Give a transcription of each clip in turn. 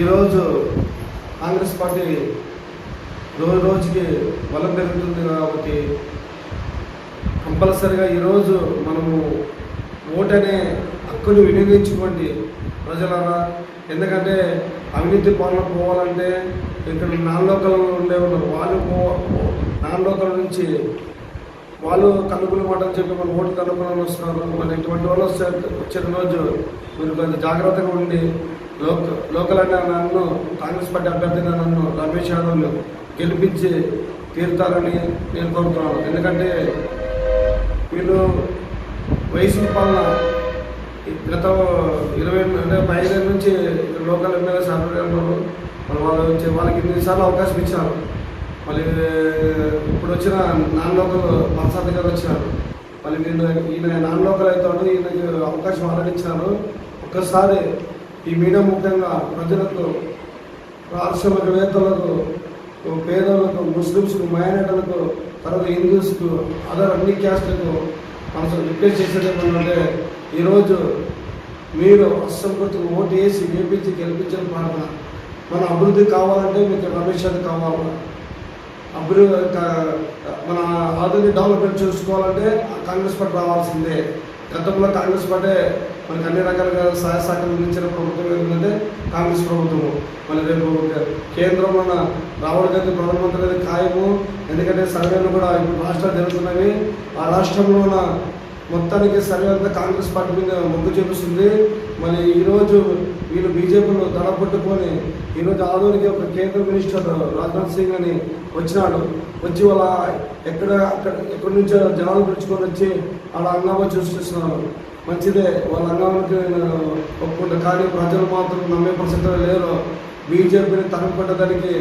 ఈరోజు కాంగ్రెస్ పార్టీ రోజు రోజుకి బలం పెరుగుతుంది కాబట్టి కంపల్సరిగా ఈరోజు మనము ఓటనే హక్కును వినియోగించుకోండి ప్రజలారా. ఎందుకంటే అవినీతి పాలన పోవాలంటే ఇక్కడ నాన్ లోకల్ ఉండే వాళ్ళు పో నాన్ లోకల్ నుంచి వాళ్ళు కనుగోలు మాటలు చెప్పి మన ఓటు కనుగొని వస్తున్నారు. మన ఇటువంటి వాళ్ళు వచ్చే వచ్చిన రోజు మీరు కొంచెం జాగ్రత్తగా ఉండి లోకల్ అన్న నన్ను కాంగ్రెస్ పార్టీ అభ్యర్థిగా నన్ను రమేష్ యాదవ్లు గెలిపించి తీరుతారని నేను కోరుతున్నాను. ఎందుకంటే వీళ్ళు వయసు పాలన గత ఇరవై అంటే ఐదేళ్ళ నుంచి లోకల్ ఎమ్మెల్యే సభ్యులు వాళ్ళు వచ్చి వాళ్ళకి ఇన్నిసార్లు అవకాశం ఇచ్చారు. మళ్ళీ ఇప్పుడు వచ్చిన నాన్ లోకల్ ప్రసాద్ గారు వచ్చినారు. మళ్ళీ నేను ఈయన నాన్ లోకల్ అవుతాడు ఈయనకి అవకాశం ఆల్రెడీ ఒక్కసారి ఈ మీడియా ముఖ్యంగా ప్రజలకు పారిశ్రామికవేత్తలకు పేదలకు ముస్లిమ్స్కు మైనార్టీలకు తర్వాత హిందూస్కు అదర్ అన్ని క్యాస్ట్లకు మనం రిక్వెస్ట్ చేసేది ఏమన్నంటే ఈరోజు మీరు అసంతృప్తికి ఓటు వేసి గెలిపించి గెలిపించిన పాలన మన అభివృద్ధి కావాలంటే మీకు రమేష్ కావాలి. అభివృద్ధి మన ఆధునిక డెవలప్మెంట్ చూసుకోవాలంటే కాంగ్రెస్ పార్టీ రావాల్సిందే. గతంలో కాంగ్రెస్ పార్టీ మనకి అన్ని రకాలుగా సహాయ సహకారం అందించిన ప్రభుత్వం ఏంటంటే కాంగ్రెస్ ప్రభుత్వము. మళ్ళీ రేపు కేంద్రం ఉన్న రాహుల్ గాంధీ ప్రధానమంత్రి అనేది ఖాయము. ఎందుకంటే సర్వేలు కూడా ఇప్పుడు రాష్ట్రాలు జరుగుతున్నవి. ఆ రాష్ట్రంలో ఉన్న మొత్తానికి సర్వే అంతా కాంగ్రెస్ పార్టీ మీద మొగ్గు చూపిస్తుంది. మరి ఈరోజు వీళ్ళు బీజేపీలో దడ పట్టుకొని ఈరోజు ఆధునిక ఒక కేంద్ర మినిస్టర్ రాజ్నాథ్ సింగ్ అని వచ్చినాడు. వచ్చి వాళ్ళ ఎక్కడ అక్కడ ఎక్కడి నుంచో జనాలు పిలుచుకొని వచ్చి వాళ్ళ అంగామా చూస్తున్నారు మంచిదే వాళ్ళ అంగామానికి నేను ఒప్పుకుంటా. కానీ ప్రజలు మాత్రం నమ్మే పరిస్థితులు లేరు. బీజేపీని తరగబడ్డదానికి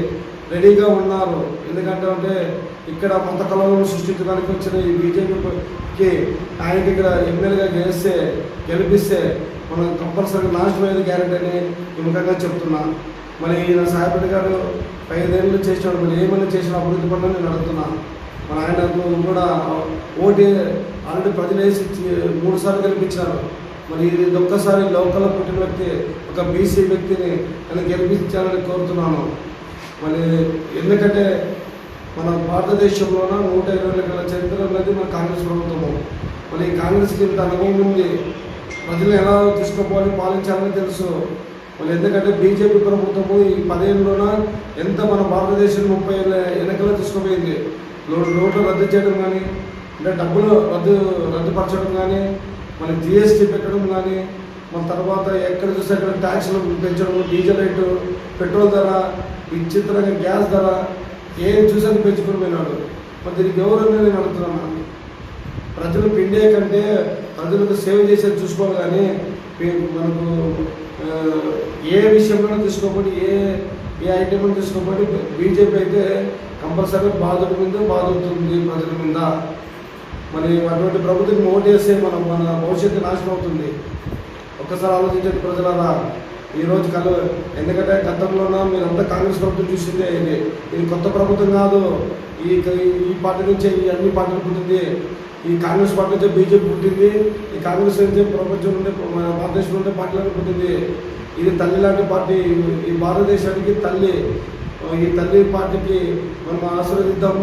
రెడీగా ఉన్నారు. ఎందుకంటే అంటే ఇక్కడ కొంత కళలను సృష్టించడానికి వచ్చిన ఈ బీజేపీకి ఆయనకి ఇక్కడ ఎమ్మెల్యేగా గెలిస్తే గెలిపిస్తే మనం కంపల్సరీగా నాశనం అయ్యేది గ్యారెంటీ అని ఈ ముఖంగా చెప్తున్నా. మరి ఈయన సాయపడి గారు ఐదేళ్ళు చేసినాడు మరి ఏమైనా చేసిన అభివృద్ధి పనులు నేను అడుగుతున్నా మన ఆయనకు కూడా ఓటీ ఆల్రెడీ ప్రజలు వేసి ఇచ్చి- మూడు సార్లు గెలిపించారు మరి ఇది ఒక్కసారి లోకల్ పుట్టిన వ్యక్తి ఒక బీసీ వ్యక్తిని నేను గెలిపించాలని కోరుతున్నాను. మరి ఎందుకంటే మన భారతదేశంలోన నూట ఇరవై గల చరిత్ర ఉన్నది మన కాంగ్రెస్ ప్రభుత్వము. మళ్ళీ కాంగ్రెస్కి ఇంత అనుభవం ఉంది. ప్రజలు ఎలా తీసుకుపోవాలి పాలించాలని తెలుసు. మళ్ళీ ఎందుకంటే బీజేపీ ప్రభుత్వము ఈ పదేళ్ళలోన ఎంత మన భారతదేశం ముప్పై ఏళ్ళ వెనకలో తీసుకుపోయింది. నోట్లు రద్దు చేయడం కానీ అంటే డబ్బులు రద్దు రద్దుపరచడం కానీ మన జిఎస్టీ పెట్టడం కానీ మన తర్వాత ఎక్కడ చూస్తే అక్కడ ట్యాక్స్లు పెంచడం డీజిల్ రేటు పెట్రోల్ ధర విచిత్రంగా గ్యాస్ ధర ఏం చూసాను పెంచుకుని పోయినాడు మరి దీనికి ఎవరు నేను అడుగుతున్నాను. ప్రజలు పిండే కంటే ప్రజలకు సేవ చేసేది చూసుకోవాలి కానీ మనకు ఏ విషయంలో తీసుకోబడి ఏ ఏ ఐటెంలో తీసుకోబడి బీజేపీ అయితే కంపల్సరీ బాధల మీద బాధవుతుంది ప్రజల మీద. మరి అటువంటి ప్రభుత్వం ఓటు వేస్తే మనం మన భవిష్యత్తు నాశనం అవుతుంది. ఒక్కసారి ఆలోచించండి ప్రజలరా. ఈ రోజు కలు ఎందుకంటే గతంలోన మీరంతా కాంగ్రెస్ ప్రభుత్వం చూసిందే ఇది. ఇది కొత్త ప్రభుత్వం కాదు. ఈ ఈ పార్టీ నుంచే ఈ అన్ని పార్టీలు పుట్టింది. ఈ కాంగ్రెస్ పార్టీ నుంచే బీజేపీ పుట్టింది. ఈ కాంగ్రెస్ నుంచే ప్రపంచం నుండి మన ఉండే నుండి పార్టీలను పుట్టింది. ఇది తల్లి లాంటి పార్టీ. ఈ భారతదేశానికి తల్లి. ఈ తల్లి పార్టీకి మనం ఆశీర్వదిద్దాం.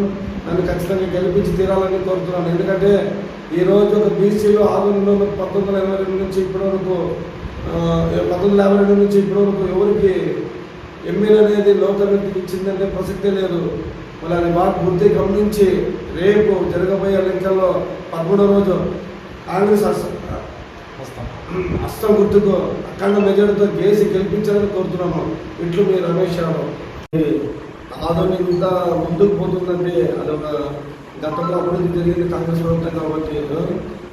నన్ను ఖచ్చితంగా గెలిపించి తీరాలని కోరుతున్నాను. ఎందుకంటే ఈ రోజు ఒక బీసీలో ఆధునంలో పంతొమ్మిది వందల ఎనభై రెండు నుంచి ఇప్పటి వరకు పంతొమ్మిది వందల యాభై రెండు నుంచి ఇప్పటి వరకు ఎవరికి ఎమ్మెల్యే అనేది లోకల్ వ్యక్తికి ఇచ్చిందంటే ప్రసక్తే లేదు. మళ్ళీ అది బాగా బుద్ధి గమనించి రేపు జరగబోయే ఎన్నికల్లో పదమూడో రోజు కాంగ్రెస్ అస్- అస్తం గుర్తుకు అఖండ మెజార్టీతో గేసి గెలిపించాలని కోరుతున్నాము. ఇట్లు మీ రమేష్ యాదవ్. ఈ ఆధునిక ఇంత ముందుకు పోతుందంటే అదొక గతంలో అభివృద్ధి జరిగింది కాంగ్రెస్ ప్రభుత్వం కాబట్టి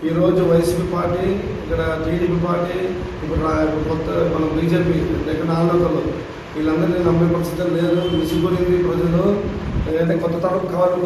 ఈ రోజు వైసీపీ పార్టీ ఇక్కడ టీడీపీ పార్టీ ఇప్పుడు కొత్త మన బీజేపీ ఇక్కడ నాలుగు వీళ్ళందరినీ నమ్మే పరిస్థితి లేదు. విసిగొనింది ప్రజలు. ఏదైతే కొత్త తరం కావాలని